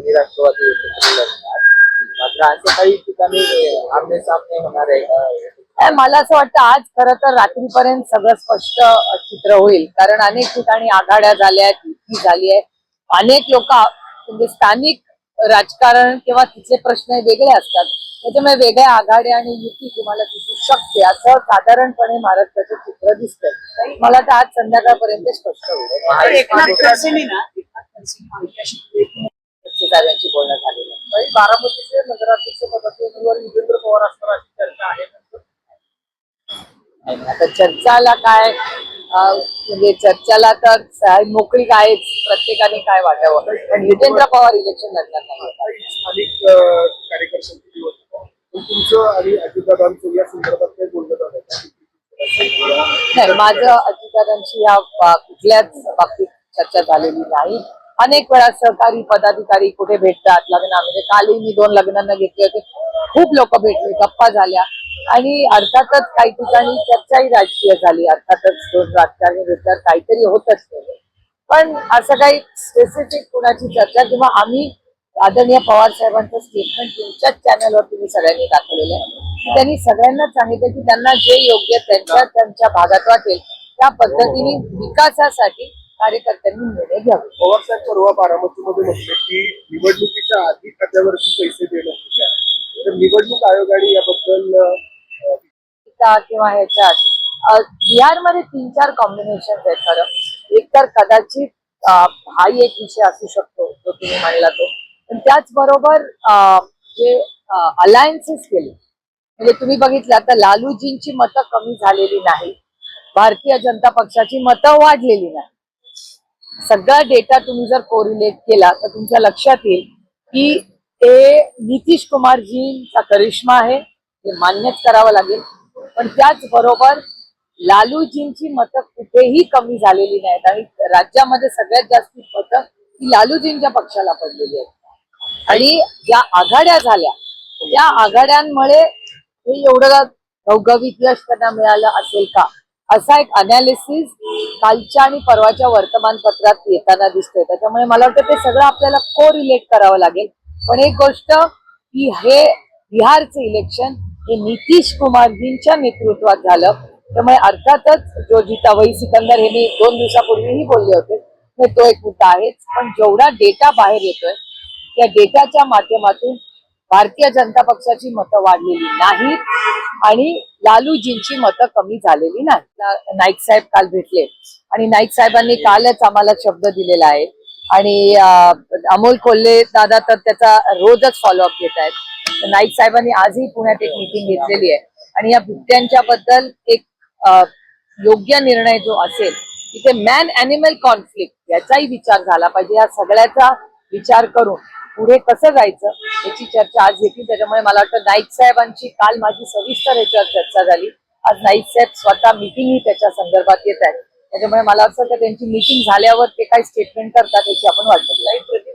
आणि राष्ट्रवादी एकत्र लढणार मात्र अशा काही ठिकाणी आमने सामने होणार आहे मला असं वाटतं आज खरं तर रात्रीपर्यंत सगळं स्पष्ट चित्र होईल. कारण अनेक ठिकाणी आघाड्या झाल्या आहेत युती झाली आहे. अनेक लोक म्हणजे स्थानिक राजकारण किंवा तिचे प्रश्न वेगळे असतात. त्याच्यामुळे वेगळ्या आघाड्या आणि युती तुम्हाला दिसू शकते असं साधारणपणे महाराष्ट्राचं चित्र दिसतंय. मला तर आज संध्याकाळपर्यंत स्पष्ट होईल. सगळ्यांची बोलणं झालेलं आहे. काही बारामतीचे नगराध्यक्ष पदाचे उमेदवार युगेंद्र पवार असणार अशी चर्चा आहे. आणि आता चर्चाला काय अं, म्हणजे चर्चाला तर मोकळीक आहेच प्रत्येकाने काय वाटावं? पण युगेंद्र पवार इलेक्शन लढणार नाही. काही स्थानिक अं, कार्यकर्त्यांची निवड पण तुमचं आणि अजितदादांचं या संदर्भात काही बोलणं झालं का? नाही माझं अजितदादांशी या बा- कुठल्याच बाबतीत चर्चा झालेली नाही. अनेक वेळा सहकारी पदाधिकारी कुठे भेटतात लग्ना म्हणजे कालही मी दोन लग्नांना घेतले होते. खूप लोक भेटले गप्पा झाल्या. आणि अर्थातच काही ठिकाणी चर्चाही राजकीय झाली. अर्थातच दोन राजकारणी भेटतात काहीतरी होतच पण असं काही स्पेसिफिक कुणाची चर्चा किंवा आम्ही आदरणीय पवार साहेबांचं स्टेटमेंट तुमच्याच चॅनलवर तुम्ही सगळ्यांनी दाखवलेलं आहे. त्यांनी सगळ्यांना सांगितलं की त्यांना जे योग्य त्यांच्या त्यांच्या भागात वाटेल त्या पद्धतीने विकासासाठी कार्यकर्त्यांनी निर्णय घ्यावे. पवार साहेब परवा बारामतीमध्ये म्हटले की निवडणुकीच्या आधी खात्यावरती पैसे देणं आहे. तर निवडणूक आयोगाने याबद्दल अं, किंवा ह्याच्यात अ, बिहारमध्ये तीन चार कॉम्बिनेशन आहेत खरं एक तर कदाचित अ, हाही एक विषय असू शकतो जो तुम्ही म्हणला तो. पण त्याचबरोबर अ, जे अलायन्सेस केले म्हणजे तुम्ही बघितलं आता लालूजींची मतं कमी झालेली नाही. भारतीय जनता पक्षाची मतं वाढलेली नाही. सगळा डेटा तुम्ही जर कोरिलेट केला तर तुमच्या लक्षात येईल की ते नितीश कुमारजींचा करिश्मा आहे हे मान्यच करावं लागेल. पण त्याचबरोबर लालूजींची मतं कुठेही कमी झालेली नाहीत आणि राज्यामध्ये सगळ्यात जास्त मतं ही लालूजींच्या पक्षाला पडलेली आहेत. आणि ज्या आघाड्या झाल्या त्या आघाड्यांमुळे हे एवढं घवघवीत यश त्यांना मिळालं असेल का? असा एक अनालिसिस कालच्या आणि परवाच्या वर्तमानपत्रात येताना दिसतोय. त्याच्यामुळे मला वाटतं ते सगळं आपल्याला को रिलेट करावं लागेल. पण एक गोष्ट की हे बिहारचं इलेक्शन हे नितीश कुमारजींच्या नेतृत्वात झालं. त्यामुळे अर्थातच जो जिता सिकंदर हे मी दोन दिवसापूर्वीही बोलले होते. तो एक मुद्दा आहेच. पण जेवढा डेटा बाहेर येतोय त्या डेटाच्या माध्यमातून भारतीय जनता पक्षाची मतं वाढलेली नाहीत आणि लालूजींची मतं कमी झालेली नाही ना- नाईक साहेब काल भेटले. आणि नाईक साहेबांनी कालच आम्हाला शब्द दिलेला आहे. आणि अमोल कोल्हे दादा तर त्याचा रोजच फॉलोअप घेत आहेत. नाईक साहेबांनी आजही पुण्यात एक मीटिंग घेतलेली आहे. आणि या बिबट्यांच्या बद्दल एक योग्य निर्णय जो असेल तिथे मॅन अॅनिमल कॉन्फ्लिक्ट याचाही विचार झाला पाहिजे. या सगळ्याचा विचार करून पुढे कसं जायचं याची चर्चा आज घेतली. त्याच्यामुळे मला वाटतं नाईक साहेबांची काल माझी सविस्तर याच्यावर चर्चा झाली. आज नाईक साहेब स्वतः मीटिंगही त्याच्या संदर्भात येत आहेत. त्याच्यामुळे मला असं वाटतं त्यांची मीटिंग झाल्यावर ते काय स्टेटमेंट करतात याची आपण वाट बघू.